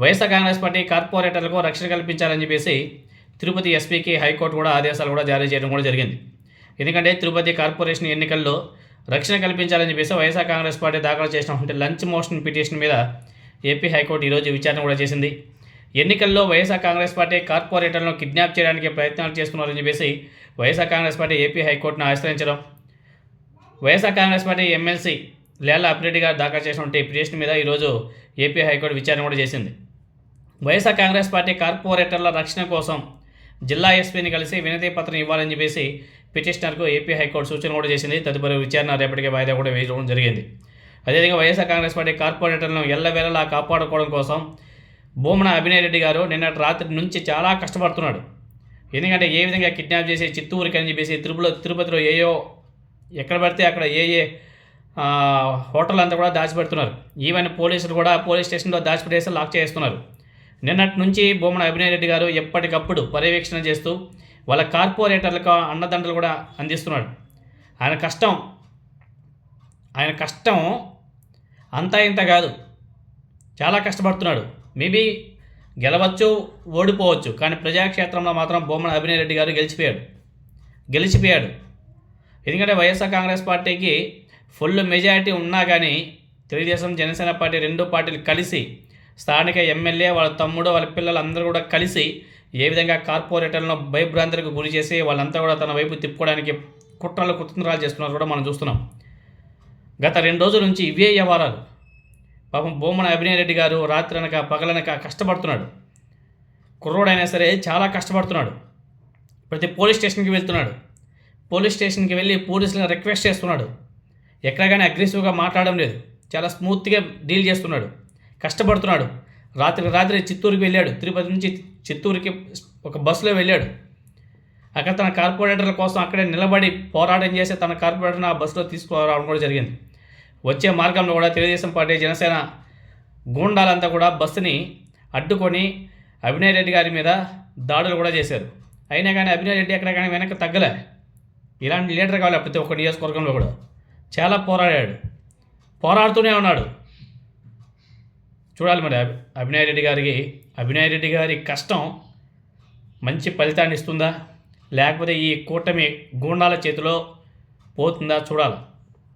YSR Congress party కార్పొరేటర్లకు రక్షణ కల్పించాలని చెప్పేసి తిరుపతి ఎస్పీకి హైకోర్టు కూడా ఆదేశాలు కూడా జారీ చేయడం కూడా జరిగింది. ఎందుకంటే తిరుపతి కార్పొరేషన్ ఎన్నికల్లో రక్షణ కల్పించాలని చెప్పేసి వైఎస్ఆర్ కాంగ్రెస్ పార్టీ దాఖలు చేసినటువంటి లంచ్ మోషన్ పిటిషన్ మీద ఏపీ హైకోర్టు ఈరోజు విచారణ కూడా చేసింది. ఎన్నికల్లో వైఎస్ఆర్ కాంగ్రెస్ పార్టీ కార్పొరేటర్లను కిడ్నాప్ చేయడానికి ప్రయత్నాలు చేస్తున్నారని చెప్పేసి వైఎస్ఆర్ కాంగ్రెస్ పార్టీ ఏపీ హైకోర్టును ఆశ్రయించడం. YSR Congress party MLC Lella Appireddy గారు దాఖలు చేసినటువంటి పిటిషన్ మీద ఈరోజు ఏపీ హైకోర్టు విచారణ కూడా చేసింది. వైఎస్ఆర్ కాంగ్రెస్ పార్టీ కార్పొరేటర్ల రక్షణ కోసం జిల్లా ఎస్పీని కలిసి వినతి పత్రం ఇవ్వాలని చెప్పేసి పిటిషనర్కు ఏపీ హైకోర్టు సూచన కూడా చేసింది. తదుపరి విచారణ రేపటికి వాయిదా కూడా వేయడం జరిగింది. అదేవిధంగా వైఎస్ఆర్ కాంగ్రెస్ పార్టీ కార్పొరేటర్లను ఎల్లవేళలా కాపాడుకోవడం కోసం భూమన అభినయ్ రెడ్డి గారు నిన్నటి రాత్రి నుంచి చాలా కష్టపడుతున్నాడు. ఎందుకంటే ఏ విధంగా కిడ్నాప్ చేసి చిత్తూరుకి అని చెప్పేసి తిరుపతిలో తిరుపతిలో ఏయో ఎక్కడ పడితే అక్కడ ఏ ఏ హోటల్ అంతా కూడా దాచిపెడుతున్నారు. ఈవెన్ పోలీసులు కూడా పోలీస్ స్టేషన్లో దాచిపెట్టేసి లాక్ చేస్తున్నారు. నిన్నటి నుంచి బొమ్మన అభినయ్ రెడ్డి గారు ఎప్పటికప్పుడు పర్యవేక్షణ చేస్తూ వాళ్ళ కార్పొరేటర్లకు అన్నదండలు కూడా అందిస్తున్నాడు. ఆయన కష్టం ఆయన కష్టం అంతా ఇంత కాదు. చాలా కష్టపడుతున్నాడు. మేబీ గెలవచ్చు ఓడిపోవచ్చు కానీ ప్రజాక్షేత్రంలో మాత్రం బొమ్మన అభినయ్ రెడ్డి గారు గెలిచిపోయాడు. గెలిచిపోయాడు. ఎందుకంటే వైఎస్ఆర్ కాంగ్రెస్ పార్టీకి ఫుల్ మెజారిటీ ఉన్నా కానీ తెలుగుదేశం జనసేన పార్టీ రెండు పార్టీలు కలిసి స్థానిక ఎమ్మెల్యే వాళ్ళ తమ్ముడు వాళ్ళ పిల్లలు అందరూ కూడా కలిసి ఏ విధంగా కార్పొరేటర్లను భయభ్రాంతులకు గురి చేసి వాళ్ళంతా కూడా తన వైపు తిప్పుకోవడానికి కుట్రలు కుతంత్రాలు చేస్తున్నారు కూడా మనం చూస్తున్నాం. గత రెండు రోజుల నుంచి ఇవే వ్యవహారాలు. పాపం బొమ్మన అభినయ్ రెడ్డి గారు రాత్రనక పగలనక కష్టపడుతున్నాడు. కుర్రోడైనా సరే చాలా కష్టపడుతున్నాడు. ప్రతి పోలీస్ స్టేషన్కి వెళ్తున్నాడు. పోలీస్ స్టేషన్కి వెళ్ళి పోలీసులను రిక్వెస్ట్ చేస్తున్నాడు. ఎక్కడ కానీ అగ్రెసివ్గా మాట్లాడడం లేదు. చాలా స్మూత్గా డీల్ చేస్తున్నాడు. కష్టపడుతున్నాడు. రాత్రి రాత్రి చిత్తూరుకి వెళ్ళాడు. తిరుపతి నుంచి చిత్తూరుకి ఒక బస్సులో వెళ్ళాడు. అక్కడ తన కార్పొరేటర్ల కోసం అక్కడే నిలబడి పోరాటం చేసి తన కార్పొరేటర్ని ఆ బస్సులో తీసుకురావడం కూడా జరిగింది. వచ్చే మార్గంలో కూడా తెలుగుదేశం పార్టీ జనసేన గూండాలంతా కూడా బస్సుని అడ్డుకొని అభినయ్ రెడ్డి గారి మీద దాడులు కూడా చేశారు. అయినా కానీ అభినయ్ రెడ్డి ఎక్కడ కానీ వెనక్కి తగ్గలే. ఇలాంటి లీడర్ కావాలి ప్రతి ఒక్క నియోజకవర్గంలో కూడా. చాలా పోరాడాడు. పోరాడుతూనే ఉన్నాడు. చూడాలి మరి అభి- అభినయ్ రెడ్డి గారికి. అభినయ్ రెడ్డి గారి కష్టం మంచి ఫలితాన్ని ఇస్తుందా? లేకపోతే ఈ కూటమి గూండాల చేతిలో పోతుందా? చూడాలి.